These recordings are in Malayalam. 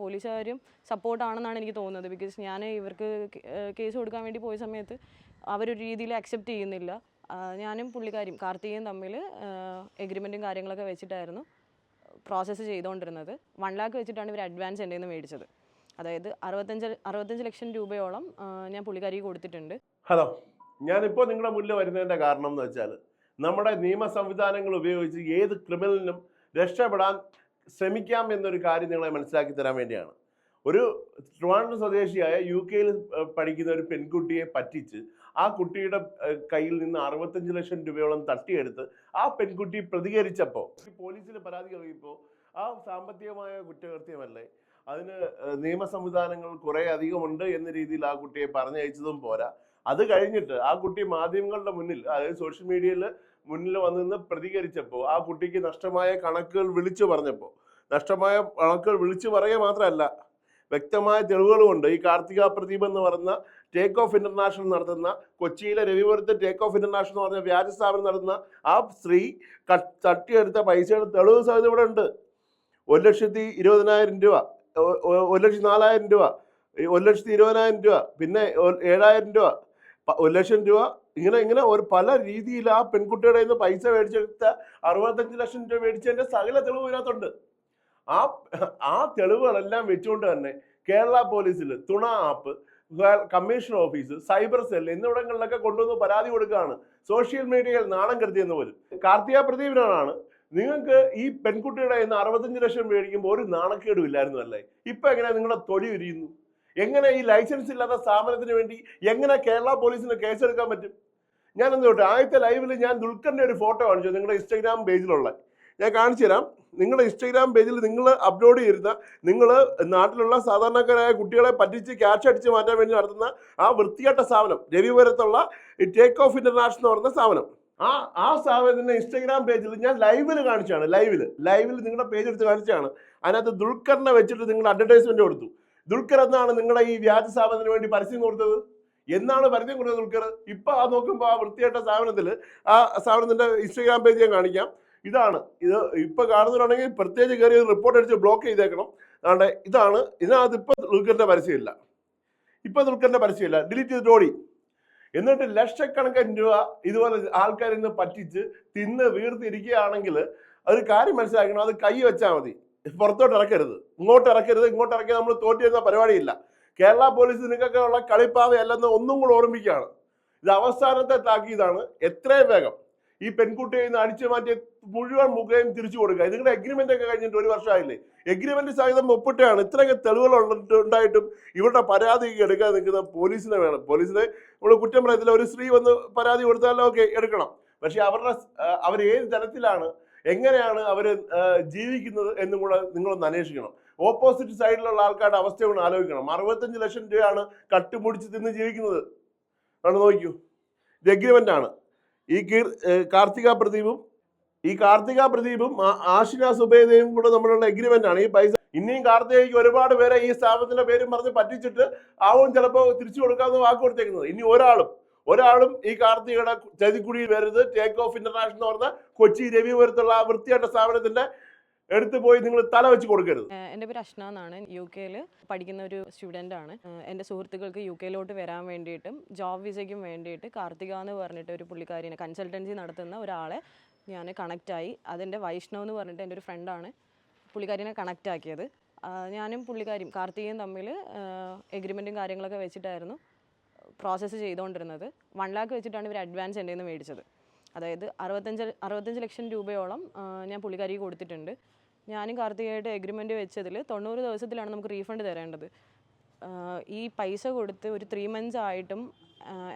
പോലീസുകാരും സപ്പോർട്ടാണെന്നാണ് എനിക്ക് തോന്നുന്നത്. ബിക്കോസ് ഞാൻ ഇവർക്ക് കേസ് കൊടുക്കാൻ വേണ്ടി പോയ സമയത്ത് അവരൊരു രീതിയിൽ അക്സെപ്റ്റ് ചെയ്യുന്നില്ല. ഞാനും പുള്ളിക്കാരും കാർത്തികയും തമ്മിൽ എഗ്രിമെന്റും കാര്യങ്ങളൊക്കെ വെച്ചിട്ടായിരുന്നു പ്രോസസ്സ് ചെയ്തുകൊണ്ടിരുന്നത് വൺ ലാക്ക് വെച്ചിട്ടാണ് ഇവർ അഡ്വാൻസ് എന്റെ നിന്ന് മേടിച്ചത്. അതായത് അറുപത്തഞ്ച് അറുപത്തഞ്ച് ലക്ഷം രൂപയോളം ഞാൻ പുള്ളിക്കാരിക്ക് കൊടുത്തിട്ടുണ്ട്. ഹലോ ഞാനിപ്പോൾ നിങ്ങളുടെ മുന്നിൽ വരുന്നതിന്റെ കാരണം എന്ന് വെച്ചാൽ നമ്മുടെ നിയമ സംവിധാനങ്ങൾ ഉപയോഗിച്ച് ഏത് ക്രിമിനലിനും രക്ഷപ്പെടാൻ ശ്രമിക്കാം എന്നൊരു കാര്യം നിങ്ങളെ മനസ്സിലാക്കി തരാൻ വേണ്ടിയാണ്. ഒരു ട്രിവാൻഡ്രം സ്വദേശിയായ യു കെയിൽ പഠിക്കുന്ന ഒരു പെൺകുട്ടിയെ പറ്റിച്ച് ആ കുട്ടിയുടെ കയ്യിൽ നിന്ന് അറുപത്തഞ്ച് ലക്ഷം രൂപയോളം തട്ടിയെടുത്ത് ആ പെൺകുട്ടി പ്രതികരിച്ചപ്പോൾ പോലീസിൽ പരാതി നൽകിയപ്പോൾ ആ സാമ്പത്തികമായ കുറ്റകൃത്യമല്ലേ? അതിന് നിയമ സംവിധാനങ്ങൾ കുറേ അധികമുണ്ട് എന്ന രീതിയിൽ ആ കുട്ടിയെ പറഞ്ഞയച്ചതും പോരാ. അത് കഴിഞ്ഞിട്ട് ആ കുട്ടി മാധ്യമങ്ങളുടെ മുന്നിൽ അതായത് സോഷ്യൽ മീഡിയയിൽ മുന്നിൽ വന്ന് നിന്ന് പ്രതികരിച്ചപ്പോൾ ആ കുട്ടിക്ക് നഷ്ടമായ കണക്കുകൾ വിളിച്ചു പറഞ്ഞപ്പോൾ നഷ്ടമായ കണക്കുകൾ വിളിച്ചു പറയുക മാത്രമല്ല വ്യക്തമായ തെളിവുകളുമുണ്ട് ഈ കാർത്തിക പ്രദീപ് എന്ന് പറയുന്ന ടേക്ക് ഓഫ് ഇന്റർനാഷണൽ നടത്തുന്ന കൊച്ചിയിലെ രവിപുരത്ത് ടേക്ക് ഓഫ് ഇന്റർനാഷണൽ എന്ന് പറഞ്ഞ വ്യാജ സ്ഥാപനം നടത്തുന്ന ആ സ്ത്രീ തട്ടിയെടുത്ത പൈസയുടെ തെളിവ് സഹിതം ഇവിടെ ഉണ്ട്. ഒരു ലക്ഷത്തി ഇരുപതിനായിരം രൂപ ഒരു ലക്ഷത്തി നാലായിരം രൂപ ഒരു ലക്ഷത്തി ഇരുപതിനായിരം രൂപ പിന്നെ ഏഴായിരം രൂപ ഒരു ലക്ഷം രൂപ ഇങ്ങനെ ഇങ്ങനെ ഒരു പല രീതിയിൽ ആ പെൺകുട്ടിയുടെ നിന്ന് പൈസ മേടിച്ചെടുത്ത അറുപത്തഞ്ച് ലക്ഷം രൂപ മേടിച്ചതിന്റെ സകല തെളിവ് ഇതിനകത്തുണ്ട്. ആ ആ തെളിവുകളെല്ലാം വെച്ചുകൊണ്ട് തന്നെ കേരള പോലീസിൽ Thuna app commission office cyber cell എന്നിവിടങ്ങളിലൊക്കെ കൊണ്ടുവന്ന് പരാതി കൊടുക്കുകയാണ്. സോഷ്യൽ മീഡിയയിൽ നാണം കരുതിയെന്ന് പോലും. കാർത്തിക പ്രദീപിനാണ്. നിങ്ങൾക്ക് ഈ പെൺകുട്ടിയുടെ നിന്ന് അറുപത്തഞ്ച് ലക്ഷം മേടിക്കുമ്പോൾ ഒരു നാണക്കേടും ഇല്ലായിരുന്നു അല്ലേ ഇപ്പൊ എങ്ങനെ നിങ്ങളുടെ തൊലി ഉരിയുന്നു? എങ്ങനെ ഈ ലൈസൻസ് ഇല്ലാത്ത സ്ഥാപനത്തിന് വേണ്ടി എങ്ങനെ കേരള പോലീസിന് കേസെടുക്കാൻ പറ്റും? ഞാൻ എന്ത് തൊട്ട് ആദ്യത്തെ ലൈവിൽ ഞാൻ ദുൽഖറിന്റെ ഒരു ഫോട്ടോ കാണിച്ചു നിങ്ങളുടെ ഇൻസ്റ്റാഗ്രാം പേജിലുള്ള. ഞാൻ കാണിച്ചു തരാം. നിങ്ങളുടെ ഇൻസ്റ്റാഗ്രാം പേജിൽ നിങ്ങൾ അപ്ലോഡ് ചെയ്യുന്ന നിങ്ങൾ നാട്ടിലുള്ള സാധാരണക്കാരായ കുട്ടികളെ പറ്റിച്ച് ക്യാഷ് അടിച്ച് മാറ്റാൻ വേണ്ടി നടത്തുന്ന ആ വൃത്തികെട്ട സ്ഥാപനം രവിപുരത്തുള്ള ടേക്ക് ഓഫ് ഇന്റർനാഷണൽ എന്ന് പറയുന്ന സ്ഥാപനം. ആ ആ സ്ഥാപനത്തിന്റെ ഇൻസ്റ്റാഗ്രാം പേജിൽ ഞാൻ ലൈവിൽ കാണിച്ചാണ് ലൈവിൽ. ലൈവിൽ നിങ്ങളുടെ പേജ് എടുത്ത് കാണിച്ചാണ് അതിനകത്ത് ദുൽഖറിനെ വെച്ചിട്ട് നിങ്ങൾ അഡ്വർടൈസ്മെന്റ് കൊടുത്തു. ദുൽഖർ എന്നാണ് നിങ്ങളുടെ ഈ വ്യാജ സ്ഥാപനത്തിന് വേണ്ടി പരസ്യം കൊടുത്തത്? എന്നാണ് പരസ്യം കൊടുത്തത് ദുൽഖർ? ഇപ്പൊ ആ നോക്കുമ്പോൾ ആ വൃത്തിയായിട്ട സ്ഥാപനത്തിൽ ആ സ്ഥാപനത്തിന്റെ ഇൻസ്റ്റഗ്രാം പേജ് ഞാൻ കാണിക്കാം. ഇതാണ്. ഇത് ഇപ്പൊ കാണുന്നവരാണെങ്കിൽ പ്രത്യേകിച്ച് കയറി റിപ്പോർട്ട് അടിച്ച് ബ്ലോക്ക് ചെയ്തേക്കണം. അതുകൊണ്ട് ഇതാണ്. ഇതിനകത്ത് ഇപ്പൊ ദുൽഖറിന്റെ പരസ്യമില്ല. ഇപ്പൊ ദുൽഖറിന്റെ പരസ്യമില്ല. ഡിലീറ്റ് ചെയ്ത് ഓടി. എന്നിട്ട് ലക്ഷക്കണക്കിന് രൂപ ഇതുപോലെ ആൾക്കാരിൽ നിന്ന് പറ്റിച്ച് തിന്ന് വീർത്തിരിക്കുകയാണെങ്കിൽ ഒരു കാര്യം മനസ്സിലാക്കണം. അത് കൈ വെച്ചാൽ മതി. പുറത്തോട്ട് ഇറക്കരുത്. ഇങ്ങോട്ട് ഇറക്കരുത് ഇങ്ങോട്ട് ഇറക്കി നമ്മൾ തോറ്റി വരുന്ന പരിപാടിയില്ല. കേരള പോലീസ് നിങ്ങൾക്കൊക്കെ ഉള്ള കളിപ്പാവയല്ലെന്ന് ഒന്നും കൂടെ ഓർമ്മിക്കുകയാണ്. ഇത് അവസാനത്തെ താക്കീതാണ് എത്രയും വേഗം ഈ പെൺകുട്ടിയെ ഇന്ന് അടിച്ചു മാറ്റിയ മുഴുവൻ മുഖയും തിരിച്ചു കൊടുക്കുക. നിങ്ങളുടെ എഗ്രിമെന്റ് ഒക്കെ കഴിഞ്ഞിട്ട് ഒരു വർഷമായില്ലേ? എഗ്രിമെന്റ് സഹിതം ഒപ്പിട്ടാണ് ഇത്രയൊക്കെ തെളിവുകൾ ഉണ്ടായിട്ടും ഇവരുടെ പരാതി എടുക്കാൻ നിൽക്കുന്ന പോലീസിനെ വേണം. പോലീസിനെ നമ്മൾ കുറ്റം പറയത്തില്ല. ഒരു സ്ത്രീ വന്ന് പരാതി കൊടുത്താലോ ഒക്കെ എടുക്കണം. പക്ഷെ അവരുടെ അവർ ഏത് തരത്തിലാണ് എങ്ങനെയാണ് അവർ ജീവിക്കുന്നത് എന്നും കൂടെ നിങ്ങളൊന്ന് അന്വേഷിക്കണം. ഓപ്പോസിറ്റ് സൈഡിലുള്ള ആൾക്കാരുടെ അവസ്ഥ ഒന്ന് ആലോചിക്കണം. അറുപത്തഞ്ച് ലക്ഷം രൂപയാണ് കട്ടുമുടിച്ച് തിന്ന് ജീവിക്കുന്നത്. ആണ് നോക്കൂ ഇത് എഗ്രിമെന്റ് ആണ്. ഈ കീർ കാർത്തിക പ്രദീപും ഈ കാർത്തിക പ്രദീപും ആശിന സുബേദയും കൂടെ നമ്മളുള്ള എഗ്രിമെന്റ് ആണ്. ഈ പൈസ ഇനിയും കാർത്തികയ്ക്ക് ഒരുപാട് പേരെ ഈ സ്ഥാപനത്തിന്റെ പേരും പറഞ്ഞ് പറ്റിച്ചിട്ട് ആവും ചിലപ്പോൾ തിരിച്ചു കൊടുക്കാമെന്ന് വാക്ക് കൊടുത്തേക്കുന്നത്. ഇനി ഒരാളും ഒരാളും ഈ കാർത്തികയുടെ ചതിക്കുടിയിൽ വരരുത്. ടേക്ക് ഓഫ് ഇന്റർനാഷണൽ എന്ന് പറഞ്ഞ കൊച്ചി രവിപുരത്തുള്ള ആ വൃത്തിയായിട്ട സ്ഥാപനത്തിന്റെ എടുത്തു പോയി നിങ്ങൾ തല വെച്ച് കൊടുക്കരുത്. എന്റെ പേര് അഷ്ന എന്നാണ്. യു കെയിൽ പഠിക്കുന്ന ഒരു സ്റ്റുഡന്റ് ആണ്. എന്റെ സുഹൃത്തുക്കൾക്ക് യു കെയിലോട്ട് വരാൻ വേണ്ടിയിട്ടും ജോബ് വിസയ്ക്കും വേണ്ടിയിട്ട് കാർത്തിക എന്ന് പറഞ്ഞിട്ട് ഒരു പുള്ളിക്കാരിനെ കൺസൾട്ടൻസി നടത്തുന്ന ഒരാളെ ഞാൻ കണക്റ്റായി അതെന്റെ വൈഷ്ണവ് എന്ന് പറഞ്ഞിട്ട് എന്റെ ഒരു ഫ്രണ്ടാണ് പുള്ളിക്കാരിനെ കണക്റ്റ് ആക്കിയത്. ഞാനും പുള്ളിക്കാരിയും കാർത്തികയും തമ്മിൽ എഗ്രിമെന്റും കാര്യങ്ങളൊക്കെ വെച്ചിട്ടായിരുന്നു. പ്രോസസ്സ് ചെയ്തുകൊണ്ടിരുന്നത്. വൺ ലാക്ക് വെച്ചിട്ടാണ് ഇവർ അഡ്വാൻസ് എന്റെ നിന്ന് മേടിച്ചത്. അതായത് അറുപത്തഞ്ച് അറുപത്തഞ്ച് ലക്ഷം രൂപയോളം ഞാൻ പുള്ളിക്കാരിക്ക് കൊടുത്തിട്ടുണ്ട്. ഞാനും കാർത്തികയായിട്ട് എഗ്രിമെന്റ് വെച്ചതിൽ തൊണ്ണൂറ് ദിവസത്തിലാണ് നമുക്ക് റീഫണ്ട് തരേണ്ടത്. ഈ പൈസ കൊടുത്ത് ഒരു ത്രീ മന്ത്സ് ആയിട്ടും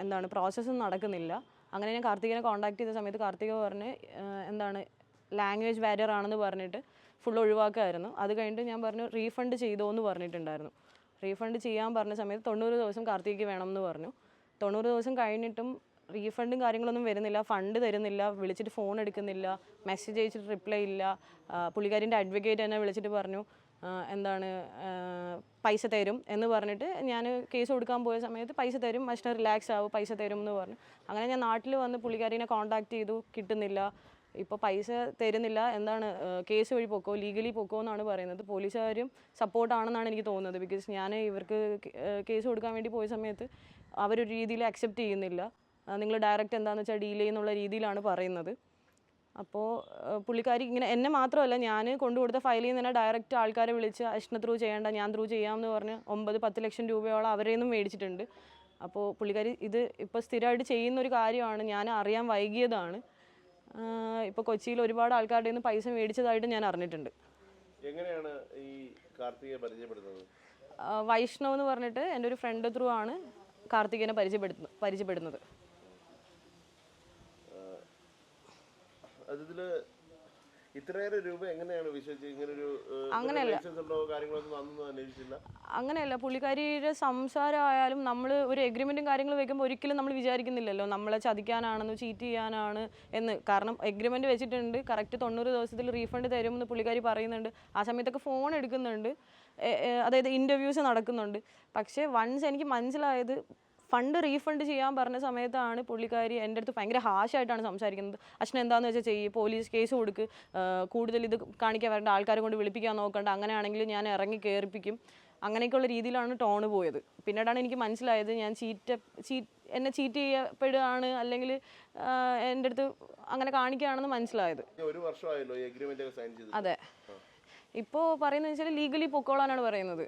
എന്താണ് പ്രോസസ്സ് നടക്കുന്നില്ല. അങ്ങനെ ഞാൻ കാർത്തികനെ കോൺടാക്ട് ചെയ്ത സമയത്ത് കാർത്തിക പറഞ്ഞ് എന്താണ് ലാംഗ്വേജ് ബാരിയർ ആണെന്ന് പറഞ്ഞിട്ട് ഫുൾ ഒഴിവാക്കായിരുന്നു. അത് കഴിഞ്ഞിട്ട് ഞാൻ പറഞ്ഞു റീഫണ്ട് ചെയ്തോ എന്ന് പറഞ്ഞിട്ടുണ്ടായിരുന്നു. റീഫണ്ട് ചെയ്യാൻ പറഞ്ഞ സമയത്ത് തൊണ്ണൂറ് ദിവസം കാർത്തിക്ക് വേണം എന്ന് പറഞ്ഞു. തൊണ്ണൂറ് ദിവസം കഴിഞ്ഞിട്ടും റീഫണ്ടും കാര്യങ്ങളൊന്നും വരുന്നില്ല. ഫണ്ട് തരുന്നില്ല. വിളിച്ചിട്ട് ഫോൺ എടുക്കുന്നില്ല. മെസ്സേജ് അയച്ചിട്ട് റിപ്ലൈ ഇല്ല. പുള്ളിക്കാരിന്റെ അഡ്വക്കേറ്റ് എന്നെ വിളിച്ചിട്ട് പറഞ്ഞു എന്താണ് പൈസ തരും എന്ന് പറഞ്ഞിട്ട് ഞാൻ കേസ് കൊടുക്കാൻ പോയ സമയത്ത് പൈസ തരും പക്ഷേ റിലാക്സ് ആവും പൈസ തരും എന്ന് പറഞ്ഞു. അങ്ങനെ ഞാൻ നാട്ടിൽ വന്ന് പുള്ളിക്കാരിനെ കോൺടാക്ട് ചെയ്തു. കിട്ടുന്നില്ല. ഇപ്പോൾ പൈസ തരുന്നില്ല എന്താണ് കേസ് വഴി പൊക്കോ ലീഗലി പൊക്കോ എന്നാണ് പറയുന്നത്. പോലീസുകാരും സപ്പോർട്ടാണെന്നാണ് എനിക്ക് തോന്നുന്നത്. ബിക്കോസ് ഞാൻ ഇവർക്ക് കേസ് കൊടുക്കാൻ വേണ്ടി പോയ സമയത്ത് അവരൊരു രീതിയിൽ അക്സെപ്റ്റ് ചെയ്യുന്നില്ല. നിങ്ങൾ ഡയറക്റ്റ് എന്താണെന്ന് വെച്ചാൽ ഡീൽ ചെയ്യുന്നുള്ള രീതിയിലാണ് പറയുന്നത്. അപ്പോൾ പുള്ളിക്കാരി ഇങ്ങനെ എന്നെ മാത്രമല്ല ഞാൻ കൊണ്ടുകൊടുത്ത ഫയലിൽ നിന്ന് തന്നെ ഡയറക്റ്റ് ആൾക്കാരെ വിളിച്ച് അശ്ന ത്രൂ ചെയ്യേണ്ട ഞാൻ ത്രൂ ചെയ്യാമെന്ന് പറഞ്ഞ് ഒമ്പത് പത്ത് ലക്ഷം രൂപയോളം അവരെ നിന്നും മേടിച്ചിട്ടുണ്ട്. അപ്പോൾ പുള്ളിക്കാരി ഇത് ഇപ്പോൾ സ്ഥിരമായിട്ട് ചെയ്യുന്ന ഒരു കാര്യമാണ്. ഞാൻ അറിയാൻ വൈകിയതാണ്. ഇപ്പോൾ കൊച്ചിയിൽ ഒരുപാട് ആൾക്കാരുടെ നിന്ന് പൈസ മേടിച്ചതായിട്ട് ഞാൻ അറിഞ്ഞിട്ടുണ്ട്. എങ്ങനെയാണ് ഈ കാർത്തികയെ പരിചയപ്പെടുന്നത്? വൈഷ്ണവ് എന്ന് പറഞ്ഞിട്ട് എന്റെ ഒരു ഫ്രണ്ട് ത്രൂ ആണ് കാർത്തികനെ പരിചയപ്പെടുത്തുന്നത് പരിചയപ്പെടുന്നത്. ഇത്രയേറെ രൂപ എങ്ങനെയാണ് വിശ്വസിച്ച് ഇങ്ങനെ ഒരു അങ്ങനെയല്ല. അങ്ങനെയല്ല. പുള്ളിക്കാരിയുടെ സംസാരമായാലും നമ്മൾ ഒരു എഗ്രിമെന്റും കാര്യങ്ങളും വെക്കുമ്പോൾ ഒരിക്കലും നമ്മൾ വിചാരിക്കുന്നില്ലല്ലോ. നമ്മളെ ചതിക്കാനാണെന്ന് ചീറ്റ് ചെയ്യാനാണ് എന്ന്. കാരണം എഗ്രിമെന്റ് വെച്ചിട്ടുണ്ട്. കറക്റ്റ് തൊണ്ണൂറ് ദിവസത്തിൽ റീഫണ്ട് തരുമെന്ന് പുള്ളിക്കാരി പറയുന്നുണ്ട്. ആ സമയത്തൊക്കെ ഫോൺ എടുക്കുന്നുണ്ട്. അതായത് ഇന്റർവ്യൂസ് നടക്കുന്നുണ്ട്. പക്ഷേ വൺസ് എനിക്ക് മനസ്സിലായത് ഫണ്ട് റീഫണ്ട് ചെയ്യാൻ പറഞ്ഞ സമയത്താണ് പുള്ളിക്കാരി എന്റെ അടുത്ത് ഭയങ്കര ഹാഷായിട്ടാണ് സംസാരിക്കുന്നത്. അച്ഛൻ എന്താണെന്ന് വെച്ചാൽ ചെയ്യ് പോലീസ് കേസ് കൊടുക്ക് കൂടുതൽ ഇത് കാണിക്കാൻ വരേണ്ട ആൾക്കാരെ കൊണ്ട് വിളിപ്പിക്കാൻ നോക്കണ്ട അങ്ങനെയാണെങ്കിൽ ഞാൻ ഇറങ്ങി കയറിപ്പിക്കും അങ്ങനെയൊക്കെയുള്ള രീതിയിലാണ് ടോണ് പോയത്. പിന്നീടാണ് എനിക്ക് മനസ്സിലായത് ഞാൻ ചീറ്റ ചീ എന്നെ ചീറ്റ് ചെയ്യപ്പെടുകയാണ് അല്ലെങ്കിൽ എന്റെ അടുത്ത് അങ്ങനെ കാണിക്കുകയാണെന്ന് മനസ്സിലായത്. അതെ. ഇപ്പോൾ പറയുന്നത് വെച്ചാൽ ലീഗലി പൊക്കോളാനാണ് പറയുന്നത്.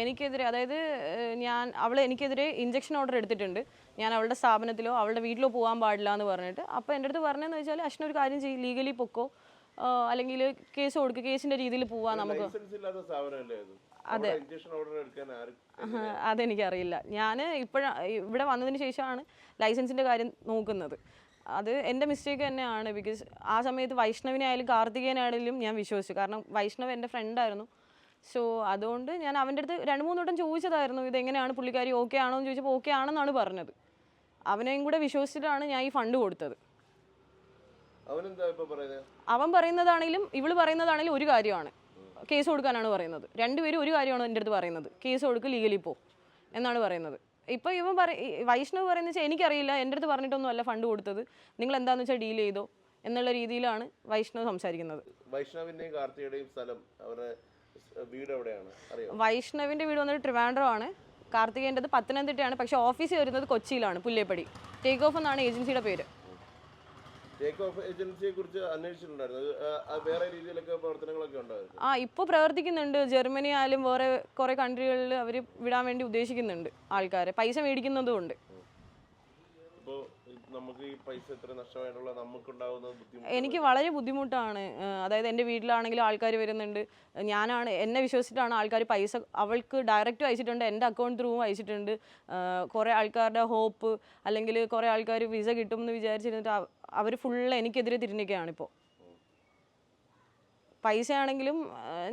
എനിക്കെതിരെ അതായത് ഞാൻ അവൾ എനിക്കെതിരെ ഇഞ്ചക്ഷൻ ഓർഡർ എടുത്തിട്ടുണ്ട്. ഞാൻ അവളുടെ സ്ഥാപനത്തിലോ അവളുടെ വീട്ടിലോ പോകാൻ പാടില്ല എന്ന് പറഞ്ഞിട്ട്. അപ്പോൾ എന്റെ അടുത്ത് പറഞ്ഞതെന്ന് വെച്ചാൽ അശ്വിന ഒരു കാര്യം ചെയ്യും ലീഗലി പൊക്കോ. അല്ലെങ്കിൽ കേസ് കൊടുക്കുക കേസിന്റെ രീതിയിൽ പോവാ നമുക്ക്. അത്. അതെനിക്കറിയില്ല. ഞാൻ ഇപ്പോഴാണ് ഇവിടെ വന്നതിന് ശേഷമാണ് ലൈസൻസിന്റെ കാര്യം നോക്കുന്നത്. അത് എന്റെ മിസ്റ്റേക്ക് തന്നെയാണ് ബിക്കോസ് ആ സമയത്ത് വൈഷ്ണവിനെ ആയാലും കാർത്തികേയനായാലും ഞാൻ വിശ്വസിച്ചു. കാരണം വൈഷ്ണവ് എന്റെ ഫ്രണ്ടായിരുന്നു സോ അതുകൊണ്ട് ഞാൻ അവന്റെ അടുത്ത് രണ്ട് മൂന്ന് വട്ടം ചോദിച്ചതായിരുന്നു ഇതെങ്ങനെയാണ് പുള്ളിക്കാരി ഓക്കെ ആണോ എന്ന് ചോദിച്ചപ്പോൾ ഓക്കെ ആണെന്നാണ് പറഞ്ഞത്. അവനെയും കൂടെ വിശ്വസിച്ചിട്ടാണ് ഞാൻ ഈ ഫണ്ട് കൊടുത്തത്. അവൻ പറയുന്നതാണെങ്കിലും ഇവൾ പറയുന്നതാണെങ്കിലും ഒരു കാര്യമാണ്. കേസ് കൊടുക്കാനാണ് പറയുന്നത്. രണ്ടുപേരും ഒരു കാര്യമാണ് എന്റെ അടുത്ത് പറയുന്നത്? കേസ് കൊടുക്ക് ലീഗലി പോ. എന്നാണ് പറയുന്നത്. ഇപ്പോൾ ഇവൻ പറ വൈഷ്ണവ് പറയുന്നത് വെച്ചാൽ എനിക്കറിയില്ല എന്റെ അടുത്ത് പറഞ്ഞിട്ടൊന്നും അല്ല ഫണ്ട് കൊടുത്തത്. നിങ്ങൾ എന്താന്ന് വെച്ചാൽ ഡീൽ ചെയ്തോ എന്നുള്ള രീതിയിലാണ് വൈഷ്ണവ് സംസാരിക്കുന്നത്. വൈഷ്ണവിന്റെയും കാർത്തികയുടെയും സ്ഥലം അവരുടെ വീട് എവിടെയാണ്? അറിയോ? വൈഷ്ണവിന്റെ വീട് വന്നിട്ട് ട്രിവാൻഡ്രം ആണ് കാർത്തികേന്റെത് പത്തനംതിട്ടയാണ് പക്ഷെ ഓഫീസ് വരുന്നത് കൊച്ചിയിലാണ് പുല്ലേപ്പടി. ടേക്ക് ഓഫ് എന്നാണ് ഏജൻസിയുടെ പേര്. ഇപ്പൊ രീതിയിലൊക്കെ പ്രവർത്തനങ്ങളൊക്കെ ഉണ്ടായിരുന്നു ആ ഇപ്പോൾ പ്രവർത്തിക്കുന്നുണ്ട്. ജർമ്മനി ആയാലും വേറെ കുറേ കൺട്രികളിൽ അവർ വിടാൻ വേണ്ടി ഉദ്ദേശിക്കുന്നുണ്ട് ആൾക്കാരെ. പൈസ മേടിക്കുന്നതും ഉണ്ട്. നമുക്ക് ഈ പൈസ എത്ര നഷ്ടമായിട്ടുള്ള നമുക്കുണ്ടാകുന്ന ബുദ്ധിമുട്ട് എനിക്ക് വളരെ ബുദ്ധിമുട്ടാണ്. അതായത് എന്റെ വീട്ടിലാണെങ്കിലും ആൾക്കാർ വരുന്നുണ്ട്. ഞാനാണ് എന്നെ വിശ്വസിച്ചിട്ടാണ് ആൾക്കാർ പൈസ അവൾക്ക് ഡയറക്റ്റ് അയച്ചിട്ടുണ്ട് എന്റെ അക്കൗണ്ട് ത്രൂവും അയച്ചിട്ടുണ്ട്. കുറെ ആൾക്കാരുടെ ഹോപ്പ് അല്ലെങ്കിൽ കുറേ ആൾക്കാർ വിസ കിട്ടും എന്ന് വിചാരിച്ചിരുന്നിട്ട് അവർ ഫുള്ള് എനിക്കെതിരെ തിരിഞ്ഞിരിക്കുകയാണ് ഇപ്പോൾ പൈസ ആണെങ്കിലും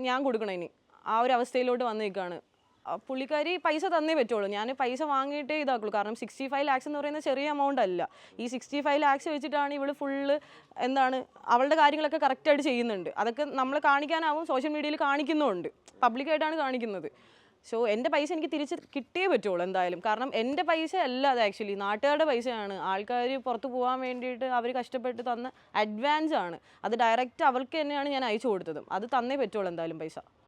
ഞാൻ കൊടുക്കണം ഇനി. ആ ഒരു അവസ്ഥയിലോട്ട് വന്ന് നിൽക്കുകയാണ് ആ പുള്ളിക്കാരി പൈസ തന്നേ പറ്റുള്ളൂ. ഞാൻ പൈസ വാങ്ങിയിട്ടേ ഇതാക്കുള്ളൂ. കാരണം സിക്സ്റ്റി ഫൈവ് ലാക്സ് എന്ന് പറയുന്നത് ചെറിയ എമൗണ്ട് അല്ല. ഈ സിക്സ്റ്റി ഫൈവ് ലാക്സ് വെച്ചിട്ടാണ് ഇവൾ ഫുള്ള് എന്താണ് അവളുടെ കാര്യങ്ങളൊക്കെ കറക്റ്റായിട്ട് ചെയ്യുന്നുണ്ട്. അതൊക്കെ നമ്മൾ കാണിക്കാനാവും സോഷ്യൽ മീഡിയയിൽ കാണിക്കുന്നുമുണ്ട്. പബ്ലിക്കായിട്ടാണ് കാണിക്കുന്നത്. സോ എന്റെ പൈസ എനിക്ക് തിരിച്ച് കിട്ടിയേ പറ്റുള്ളൂ എന്തായാലും. കാരണം എന്റെ പൈസ അല്ല അത് ആക്ച്വലി നാട്ടുകാരുടെ പൈസയാണ്. ആൾക്കാർ പുറത്ത് പോകാൻ വേണ്ടിയിട്ട് അവർ കഷ്ടപ്പെട്ട് തന്ന അഡ്വാൻസ് ആണ്. അത് ഡയറക്റ്റ് അവൾക്ക് തന്നെയാണ് ഞാൻ അയച്ചു കൊടുത്തതും. അത് തന്നേ പറ്റുള്ളൂ എന്തായാലും പൈസ.